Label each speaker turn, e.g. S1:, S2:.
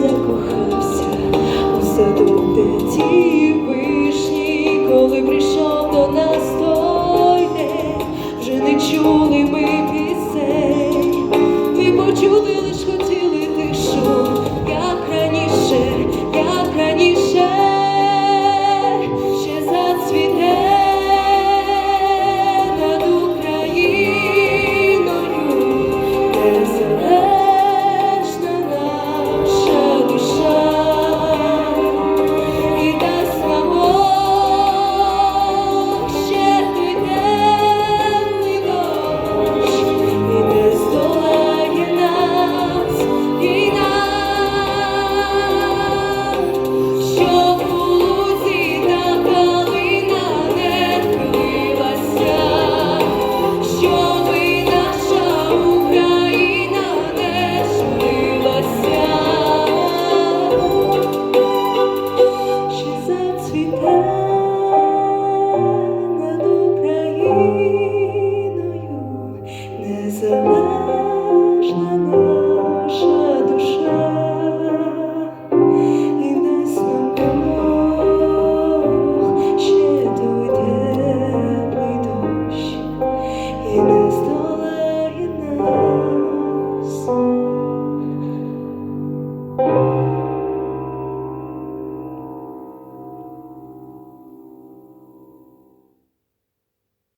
S1: закохався у саду, де ті вишні, коли прийшов до нас вже не чули ми пісень, ми почули лиш хотіли.